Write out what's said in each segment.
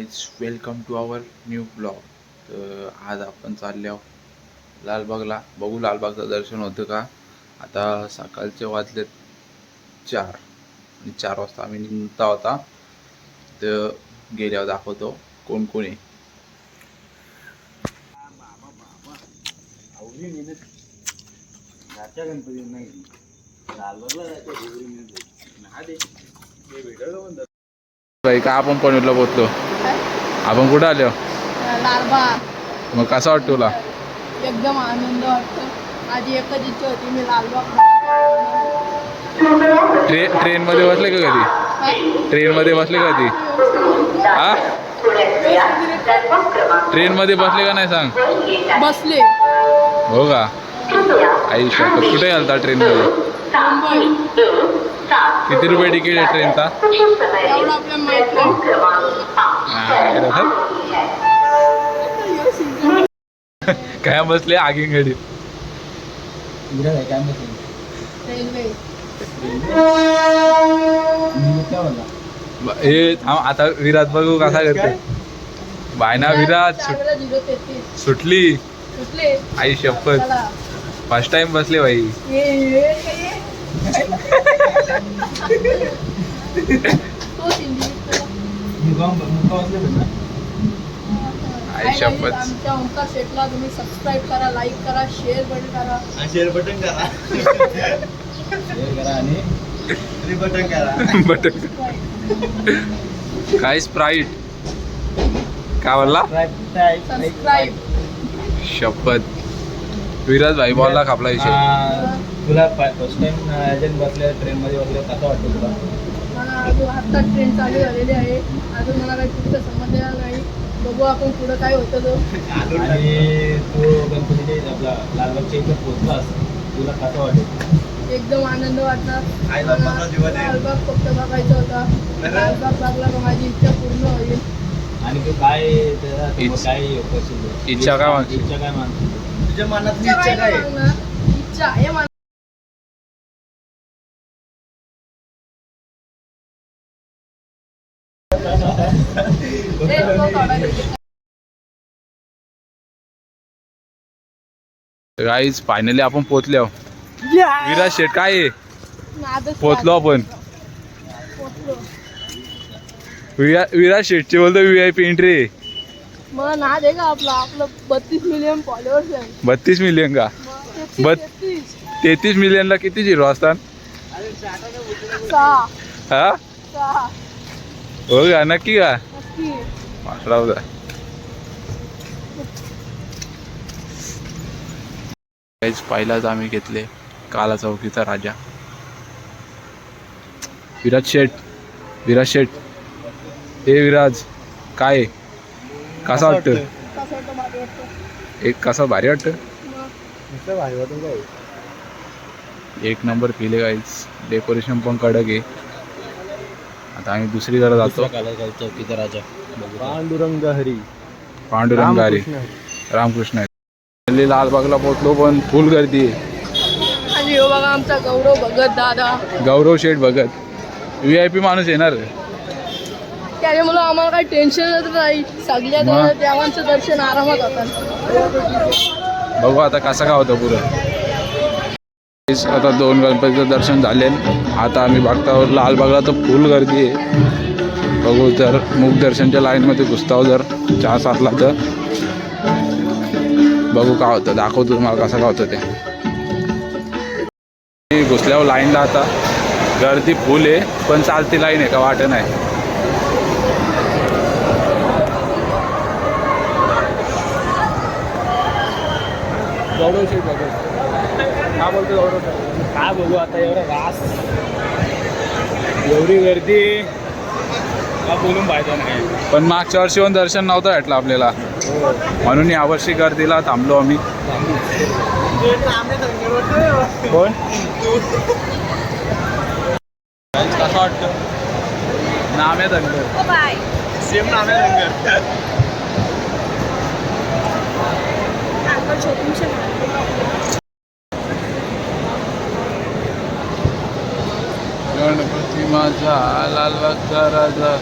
Guys welcome to our new blog तर आज आपण चालले आहो लालबागला. बघू लालबागचं दर्शन होतं का? आता सकाळचे वाजले चार आणि चार वाजता आम्ही निघता होता. तर गेल्यावर दाखवतो कोण कोण आहे. का आपण पनवेलला पोहोचलो? आपण कुठं आलो लालबाग. मग कसा वाटतो तुला? एकदम आनंद वाटतो. माझी एकच इच्छा होती मी लालबाग ट्रे ट्रेनमध्ये बसले का कधी? ट्रेनमध्ये बसले का कधी? हा? ट्रेनमध्ये बसले का नाही सांग? बसले. हो का? आई शपथ कुठे आलता ट्रेनमध्ये? मुंबई. किती रुपये तिकीट आहे ट्रेनचा? काय बसले आगीन घडी? हे थांब आता विराट बघू कसा करते बायना विराट सुटली. आई शपथ. फर्स्ट टाइम बसले बाई. शपथ. आमच्या ओंकार शेटला तुम्ही सबस्क्राईब करा लाईक करा शेअर पण करा. शेअर बटन करा. करा आणि बटन करा. बट काय स्प्राईट काय बोलला? सबस्क्राईब शपथ. विराज भाई बोलला का आपला विषय? तुला फर्स्ट टाइम एजंट बसल्या ट्रेन मध्ये बसल्या कसं वाटतं तुला? मला अजून आत्ता ट्रेन चालू झालेली आहे. अजून मला काही पुढचं समजलेलं नाही. बघू आपण पुढं काय होतं तो. आणि तू गणपतीच्या आपला लालबागच्या इथे पोहोचलास. तुला कसं वाटेल एकदम आनंद वाटला. आई मला बाप्पाचा जीवन आहे. लालबाग फक्त बघायचा होता. लालबाग लागला का माझी इच्छा पूर्ण होईल. आणि तू काय काय? इच्छा काय? इच्छा काय मागशील तुझ्या मनातली इच्छा काय. इच्छा हे गाईज फायनली आपण पोहोचले आहो विराज शेट काय आहे? पोहोचलो आपण. विराज शेटचे बोलतो व्ही आय पी एंट्री मग नाद आहे का आपला? आपलं बत्तीस मिलियन फॉलोअर्स आहे. बत्तीस मिलियन का? मग तेहतीस- मिलियनला किती झिरो असतात? हा? हो का? नक्की का नक्की राहू द्या काहीच पहिलाच आम्ही घेतले काला चौकीचा राजा. विराज शेठ विराज शेठ. हे विराज काय? कसा वाटतं कसं वाटतं भारी वाटतं एक कसा भारी वाटतं एक नंबर केले काहीच डेकोरेशन पण कडक आहे. आता आम्ही दुसरीकडे जातो. चौकीचा राजा. पांडुरंग हरी. पांडुरंग हरी. रामकृष्ण हल्ली लालबागला पोहोचलो पण फुल गर्दी आहे. आणि हो बघा आमचा गौरव भगत दादा. Gaurav Sheth Bhagat. V I P माणूस येणार. त्याच्यामुळं आम्हाला काही टेन्शनच नाही. सगळ्या देवांचं दर्शन आरामात होतं बघू आता कसं काय होतं पुरं आता दोन गणपतीचं दर्शन झाले. आता आम्ही बघता लालबागला तर फुल गर्दी आहे. बघू तर मुख दर्शनच्या लाईनमध्ये घुसताव जर. चान्स असला तर. बघू काय होतं. दाखवतो तुम्हाला कसं काय होतं ते. घुसल्यावर लाईनला आता गर्दी फुल आहे पण चालती लाईन आहे का वाटत नाही. हा बोलतो. काय बघू आता एवढा रास. एवढी गर्दी. का बोलून पाहिजे नाही. पण मागच्या वर्षी पण दर्शन नव्हतं भेटलं आपल्याला. म्हणून यावर्षी गर्दीला थांबलो आम्ही. कोण? कसं वाटतं नामे धनगर. सेम नाम गणपती माझा लालबागचा राजा.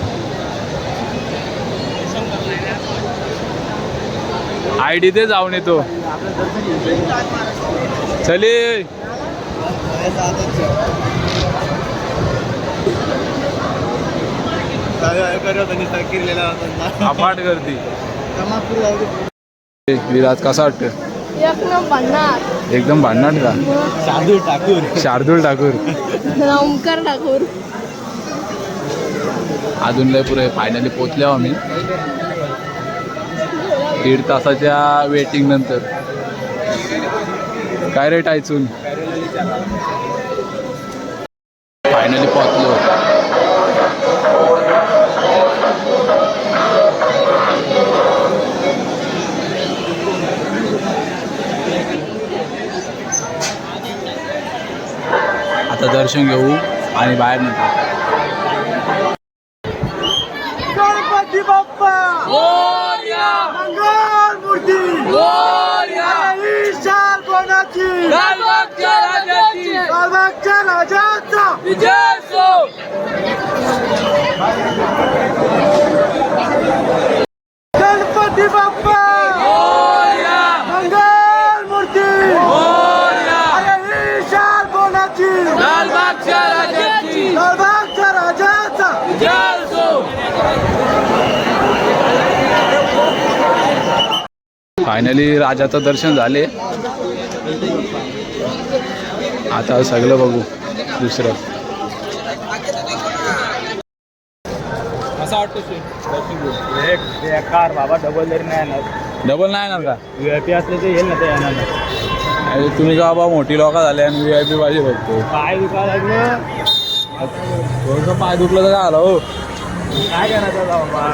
आय डी ते जाऊन येतो. चले. अपाट गर्दी. विराज कसा वाटतं एकदम भांडणार का? शार्दूल ठाकूर. शार्दूल ठाकूर. ओमकार ठाकूर. अजून लय पुरे फायनली पोचले आम्ही. दीड तासाच्या वेटिंग नंतर. काय रेट ऐचून फायनली पोहोचलो. आता दर्शन घेऊ आणि बाहेर निघू गणपती बाप्पा मंगल मूर्ती विशाल कोणाची लालबागच्या राजाचा. गणपती बाप्पा. मंगल मूर्ती. अरे विशाल कोणाची? लालबागच्या राजाचा! फायनली राजाचं दर्शन झाले. आता सगळं बघू दुसरं. असा वाटतो बेकार बाबा डबल जरी नाही येणार. डबल नाही येणार का? व्ही आय पी असलं तर येईल ना ते येणार. नाही तुम्ही का बाबा मोठी लोक झाले आणि व्ही आय पी पाहिजे बघतो काय दुकान लागलं. थोडंसं पाय दुखलं तर काय आलं हो. काय करायचं बाबा?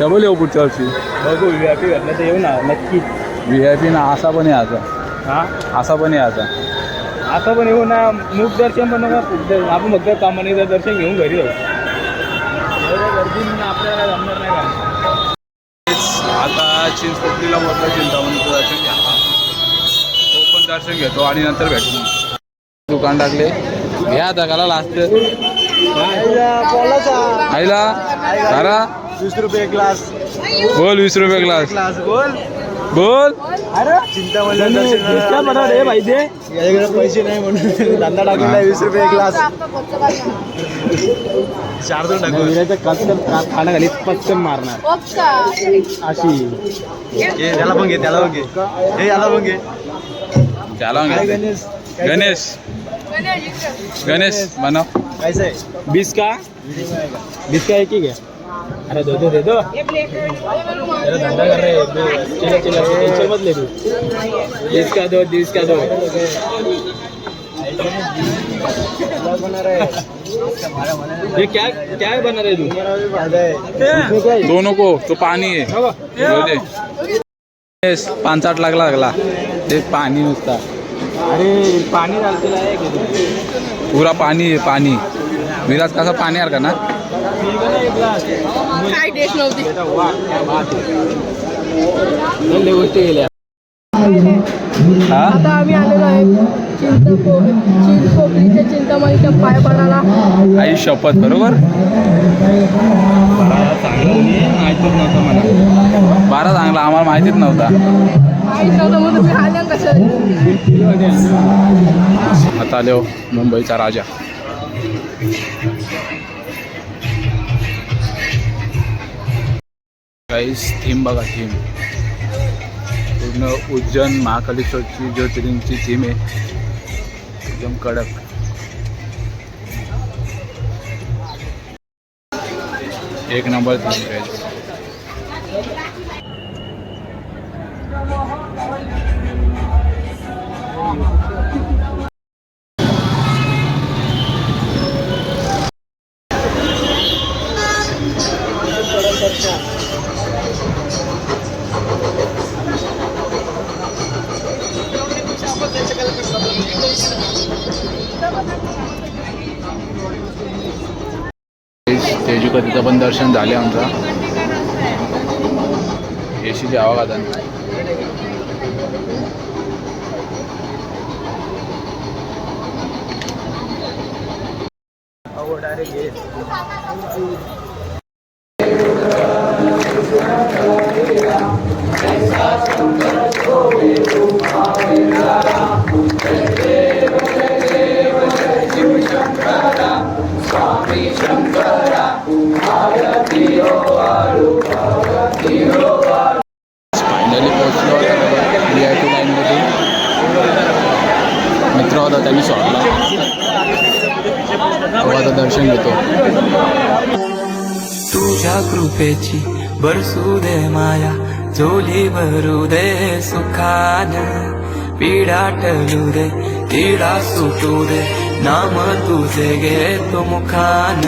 डबल येऊ पुढच्या वर्षी. बघू व्ही आय पी भेटलं तर येऊ ना नक्की. व्ही आय पी ना असा पण यायचा हा? असा पण यायचा आता. पण येऊ ना मुख दर्शन पण नका. आपण फक्त कामाने दर्शन घेऊन घरी जाऊ. एवढ्या गर्दीनं आपल्याला जमणार नाही का आता चिंचपोटलीला बोलतो चिंतामणीचं दर्शन घ्यावा तो पण दर्शन घेतो आणि नंतर भेटू. दुकान टाकले. घ्या दगाला लास्ट आईला करा वीस रुपये ग्लास बोल वीस रुपये ग्लास ग्लास बोल बोल. अरे? चिंतामणी दर्शन रे भाई दे याच्याकडे पैसे नाही म्हणून धंदा टाकलेला आहे वीस रुपये ग्लास. शार्दूल ठाकूर खाणं घाली पटकन मारणार. अशी. त्याला पण घे त्याला पण घे. हे याला पण घे. त्याला. गणेश. गणेश. गणेश बनव कैसे आहे बीस का बीस का एक ही है अरे दो दो दे दो। अरे धंधा कर रहे हैं चिल्ला चिल्ला पीछे मत ले तू। बीस का दो बीस का दो। ये क्या क्या बना रहे तू? क्या है तो पाणी आहे दे. गणेश, पांचाट लागला लागला। ते पाणी नुसता। अरे पाणी की पुरा पाणी आहे पाणी. विराज कसा पाणी आहे का ना? का काय टेस्ट नव्हती गोष्टी गेल्या आता आम्ही आलेलो आहे चिंतामणीच्या पाय आई शपथ बरोबर? चांगलं माहितच नव्हतं मला. बारा चांगला आम्हाला माहितीच नव्हता. आता आलो मुंबईचा राजा. गाईस थीम बघा थीम पूर्ण उज्जैन महाकालेश्वरची ज्योतिर्लिंगची थीम आहे. एकदम कडक. एक नंबर थीम गाईस झाले आमचा. एसीचे आवाज आता? डायरेक्ट तुझ्या कृपेची बरसू दे माया. झोली भरू दे सुखान. पीडा टलू दे तिडा सुटू दे. नाम तुझे घेतो मुखान.